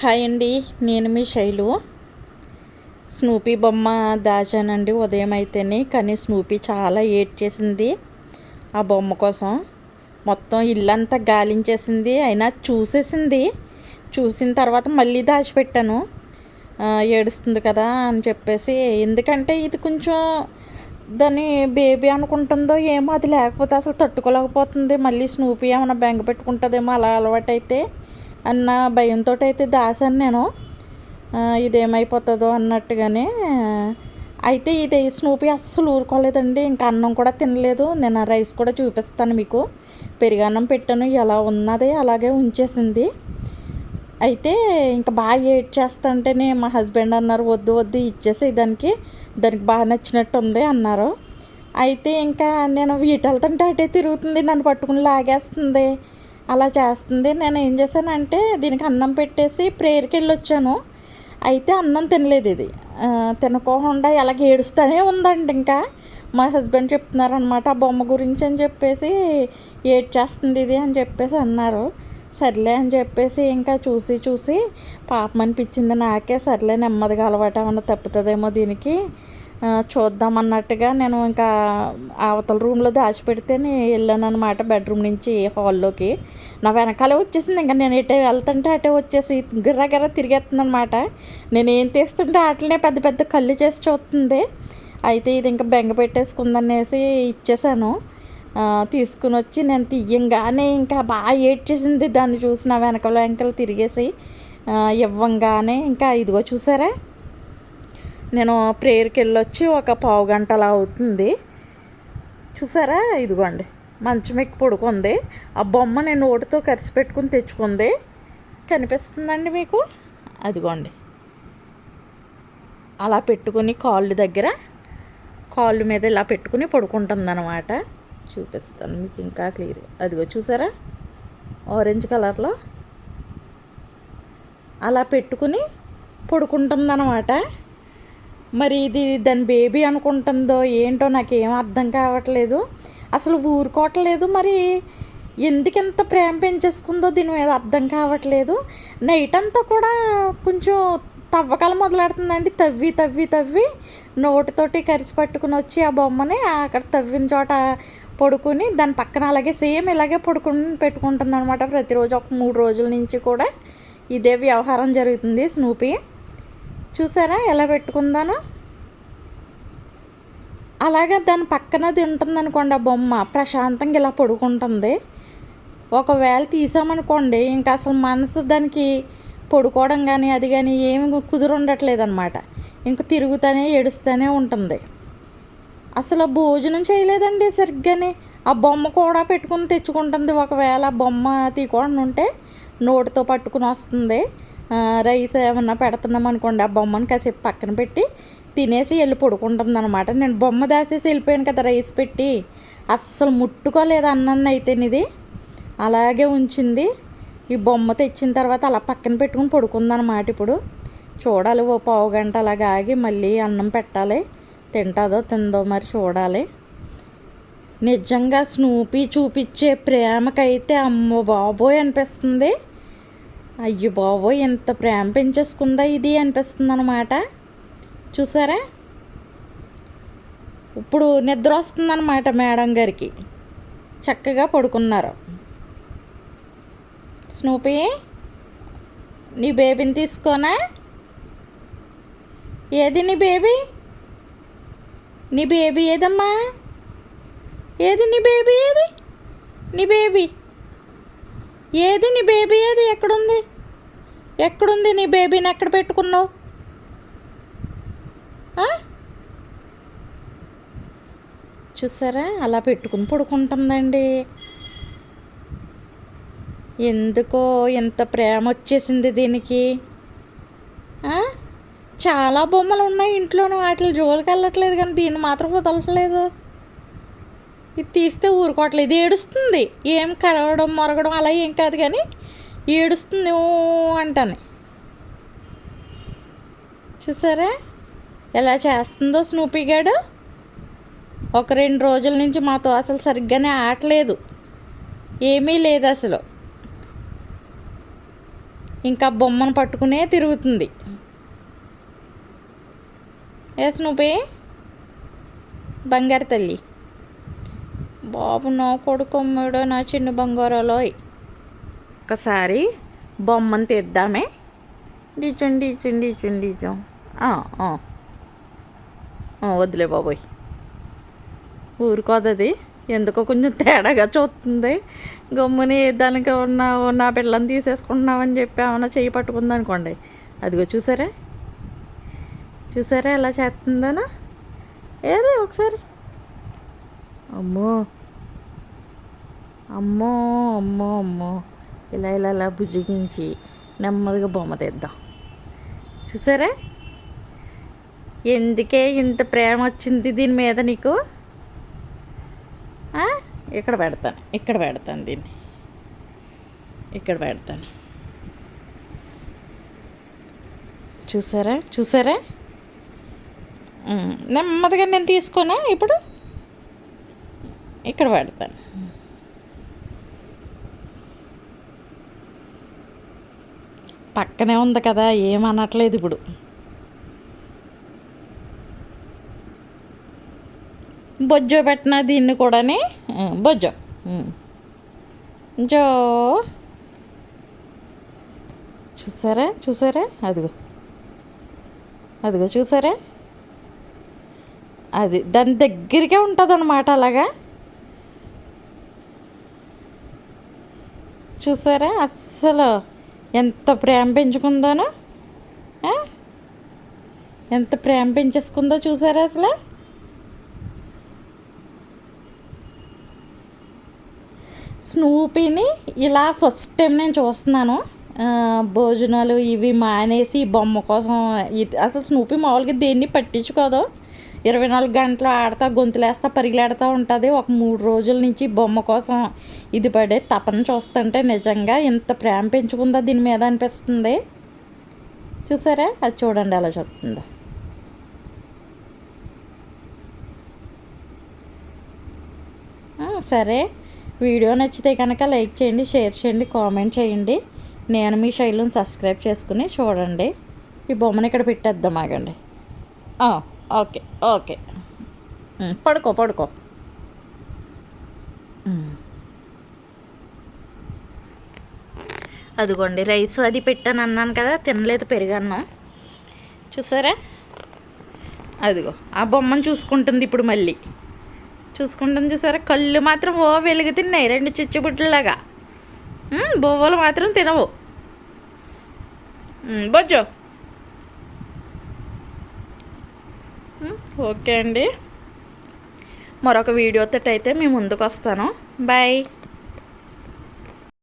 Hi అండి నేను మీ Shailu. Snoopy బొమ్మ దాచానండి ఉదయం అయితేనే కానీ స్నూపీ చాలా ఏడ్ చేసింది ఆ బొమ్మ కోసం. మొత్తం ఇల్లంతా గాలించేసింది అయినా చూసేసింది. చూసిన తర్వాత మళ్ళీ దాచిపెట్టాను. ఏడుస్తుంది కదా అని చెప్పేసి. ఎందుకంటే ఇది కొంచెం దాని బేబీ అనుకుంటుందో ఏమో అది లేకపోతే అసలు తట్టుకోలేకపోతుంది. మళ్ళీ స్నూపీ ఏమైనా బెంగ పెట్టుకుంటుందేమో అలా అలవాటైతే అన్న భయంతో అయితే దాసాను నేను. ఇదేమైపోతుందో అన్నట్టుగానే అయితే ఇది స్నూపీ అస్సలు ఊరుకోలేదండి. ఇంకా అన్నం కూడా తినలేదు. నేను ఆ రైస్ కూడా చూపిస్తాను మీకు. పెరుగన్నం పెట్టాను. ఎలా ఉన్నది అలాగే ఉంచేసింది. అయితే ఇంకా బాగా ఏడ్ చేస్తుంటేనే మా హస్బెండ్ అన్నారు వద్దు వద్దు ఇచ్చేసి దానికి. దానికి బాగా నచ్చినట్టు ఉంది అన్నారు. అయితే ఇంకా నేను వీటెళ్తుంటే అటే తిరుగుతుంది. నన్ను పట్టుకుని లాగేస్తుంది. అలా చేస్తుంది. నేను ఏం చేశానంటే దీనికి అన్నం పెట్టేసి ప్రేయర్కి వెళ్ళొచ్చాను. అయితే అన్నం తినలేదు ఇది. తినకోకుండా ఎలాగ ఏడుస్తూనే ఉందండి ఇంకా. మా హస్బెండ్ చెప్తున్నారనమాట ఆ బొమ్మ గురించి అని చెప్పేసి ఏడ్ చేస్తుంది ఇది అని చెప్పేసి అన్నారు. సర్లే అని చెప్పేసి ఇంకా చూసి చూసి పాపం అనిపించింది నాకే సర్లే నెమ్మదిగా అలవాటు ఏమన్నా తప్పుతుందేమో దీనికి చూద్దామన్నట్టుగా చూద్దాం అన్నట్టుగా నేను ఇంకా అవతల రూమ్లో దాచిపెడితే నేను వెళ్ళాను అనమాట బెడ్రూమ్ నుంచి హాల్లోకి. నా వెనకాలే వచ్చేసింది ఇంకా నేను ఎటే వెళ్తుంటే అటే వచ్చేసి గిర్ర గిర్ర తిరిగేస్తుంది అనమాట నేను ఏం తీస్తుంటే వాటినే పెద్ద పెద్ద కళ్ళు చేసి చూస్తుంది. అయితే ఇది ఇంకా బెంగ పెట్టేసుకుందనేసి ఇచ్చేసాను. తీసుకుని వచ్చి నేను తీయంగానే ఇంకా బాగా ఏడ్చేసింది దాన్ని చూసి నా వెనకాల వెంకలు తిరిగేసి ఇవ్వంగానే ఇంకా ఇదిగో చూసారా? నేను ప్రేయర్కి వెళ్ళొచ్చి ఒక పావు గంట అలా అవుతుంది. చూసారా? ఇదిగోండి. మంచం ఎక్కి పడుకుంది. ఆ బొమ్మ నేను ఓటుతో కరిసి పెట్టుకుని తెచ్చుకుంది. కనిపిస్తుందండి మీకు? అదిగోండి. అలా పెట్టుకుని కాళ్ళు దగ్గర కాళ్ళు మీద ఇలా పెట్టుకుని పడుకుంటుంది అనమాట చూపిస్తాను మీకు ఇంకా క్లియర్ అదిగో చూసారా? ఆరెంజ్ కలర్లో. అలా పెట్టుకుని పడుకుంటుందన్నమాట. మరి ఇది దాని బేబీ అనుకుంటుందో ఏంటో నాకేం అర్థం కావట్లేదు. అసలు ఊరుకోవట్లేదు మరి. ఎందుకెంత ప్రేమ పెంచేసుకుందో దీని మీద అర్థం కావట్లేదు. నైట్ అంతా కూడా కొంచెం తవ్వకాలు మొదలెడుతుందండి. తవ్వి తవ్వి తవ్వి నోటితోటి కరిసి పట్టుకుని వచ్చి ఆ బొమ్మని అక్కడ తవ్విన చోట పడుకుని దాని పక్కన అలాగే సేమ్ ఇలాగే పడుకుని పెట్టుకుంటుంది అనమాట ప్రతిరోజు. ఒక మూడు రోజుల నుంచి కూడా ఇదే వ్యవహారం జరుగుతుంది స్నూపీ చూసారా ఎలా పెట్టుకుందానో? అలాగే దాని పక్కన తింటుంది అనుకోండి ఆ బొమ్మ ప్రశాంతంగా ఇలా పడుకుంటుంది. ఒకవేళ తీసామనుకోండి ఇంకా అసలు మనసు దానికి పడుకోవడం కానీ అది కానీ ఏమి కుదురు ఉండట్లేదు అనమాట ఇంక తిరుగుతూనే ఏడుస్తూనే ఉంటుంది. అసలు భోజనం చేయలేదండి సరిగ్గానే. ఆ బొమ్మ కూడా పెట్టుకుని తెచ్చుకుంటుంది. ఒకవేళ బొమ్మ తీయకుండా ఉంటే నోటితో పట్టుకుని వస్తుంది. రైస్ ఏమన్నా పెడుతున్నాం అనుకోండి ఆ బొమ్మను కాసేపు పక్కన పెట్టి తినేసి వెళ్ళి పడుకుంటుంది అనమాట నేను బొమ్మ దాసేసి వెళ్ళిపోయాను కదా రైస్ పెట్టి. అస్సలు ముట్టుకోలేదు అన్నాన్ని అయితే ఇది అలాగే ఉంచింది. ఈ బొమ్మ తెచ్చిన తర్వాత అలా పక్కన పెట్టుకుని పడుకుందనమాట ఇప్పుడు. చూడాలి ఓ పావు గంట అలాగ ఆగి మళ్ళీ అన్నం పెట్టాలి. తింటాదో తిందో మరి చూడాలి. నిజంగా స్నూపీ చూపించే ప్రేమకైతే అమ్మో బాబోయ్ అనిపిస్తుంది. అయ్యో బాబోయ్ ఎంత ప్రేమ పెంచేసుకుందా ఇది అనిపిస్తుంది అనమాట చూసారా? ఇప్పుడు నిద్ర వస్తుందన్నమాట మేడం గారికి. చక్కగా పడుకున్నారు. స్నూపీ నీ బేబీని తీసుకోనా? ఏది నీ బేబీ? నీ బేబీ ఏదమ్మా? ఏది నీ బేబీ ఏది? నీ బేబీ? ఏది నీ బేబీ ఏది? ఎక్కడుంది? ఎక్కడుంది నీ బేబీని ఎక్కడ పెట్టుకున్నావు? చూసారా? అలా పెట్టుకుని పడుకుంటుందండి. ఎందుకో ఎంత ప్రేమ వచ్చేసింది దీనికి. చాలా బొమ్మలు ఉన్నాయి ఇంట్లోనూ. వాటిలో జోలికి వెళ్ళట్లేదు కానీ దీన్ని మాత్రం వదలట్లేదు. ఇది తీస్తే ఊరుకోవట్లేదు. ఏడుస్తుంది. ఏం కరవడం మొరగడం అలా ఏం కాదు కానీ ఏడుస్తుంది అంటాను. చూసారా? ఎలా చేస్తుందో స్నూపీగాడు ఒక రెండు రోజుల నుంచి మాతో అసలు సరిగ్గానే ఆటలేదు ఏమీ లేదు అసలు. ఇంకా బొమ్మను పట్టుకునే తిరుగుతుంది. ఏ స్నూపీ బంగారు తల్లి. బాబు నా కొడుకమ్మడో నా చిన్న బంగారాలోయ్. ఒకసారి బొమ్మను తెద్దామే. డీచం డీచం డీచం డీచం వదిలే బాబోయ్. ఊరుకోదది. ఎందుకో కొంచెం తేడాగా చూస్తుంది గమ్ముని దానికి ఉన్న నా పిల్లని తీసేసుకుంటున్నామని చెప్పి ఏమన్నా చేయి పట్టుకుంది అనుకోండి అదిగో చూసారా? చూసారా ఎలా చేస్తుందనా? ఏదే ఒకసారి. అమ్మో! అమ్మో అమ్మో అమ్మో. ఇలా ఇలా ఇలా బుజ్జిగించి నెమ్మదిగా బొమ్మ తెద్దాం. చూసారా? ఎందుకే ఇంత ప్రేమ వచ్చింది దీని మీద నీకు? ఇక్కడ పెడతాను ఇక్కడ పెడతాను దీన్ని. ఇక్కడ పెడతాను. చూసారా? చూసారా? నెమ్మదిగా నేను తీసుకున్నా ఇప్పుడు? ఇక్కడ పెడతాను. పక్కనే ఉంది కదా ఏమనట్లేదు ఇప్పుడు. బొజ్జో పెట్టిన దీన్ని కూడాని? బొజ్జో. జో చూసారా? చూసారా? అదిగో. అదిగో చూసారా? అది దాని దగ్గరికే ఉంటుంది అనమాట అలాగా. చూసారా? అస్సలు ఎంత ప్రేమ పెంచుకుందానో? ఎంత ప్రేమ పెంచేసుకుందో చూసారా అసలు? స్నూపీని ఇలా ఫస్ట్ టైం నేను చూస్తున్నాను. భోజనాలు ఇవి మానేసి బొమ్మ కోసం ఇది అసలు స్నూపీ మామూలుగా దేన్ని పట్టించుకోదు. ఇరవై నాలుగు గంటలు ఆడతా గొంతులేస్తా పరిగెలాడుతూ ఉంటుంది. ఒక మూడు రోజుల నుంచి బొమ్మ కోసం ఇది పడే తపన చూస్తుంటే నిజంగా ఇంత ప్రేమ పెంచుకుందా దీని మీద అనిపిస్తుంది. చూసారా? అది చూడండి అలా చూస్తుందో సరే. వీడియో నచ్చితే కనుక లైక్ చేయండి షేర్ చేయండి కామెంట్ చేయండి. నేను మీ శైలిని సబ్స్క్రైబ్ చేసుకుని చూడండి. ఈ బొమ్మను ఇక్కడ పెట్టేద్దాం ఆగండి. ఆ, ఓకే ఓకే. పడుకో పడుకో. అదిగోండి రైస్ అది పెట్టాను అన్నాను కదా తినలేదు పెరుగన్నం. చూసారా? అదిగో ఆ బొమ్మను చూసుకుంటుంది ఇప్పుడు మళ్ళీ. చూసుకుంటుంది చూసారా? కళ్ళు మాత్రం ఓ వెలుగు తిన్నాయి రెండు చిచ్చుబుడ్లలాగా బొవ్వలు మాత్రం తినవు. బొజ్జో. Hmm, ఓకే అండి. మరొక వీడియోతో అయితే మేము ముందుకు వస్తాను. బాయ్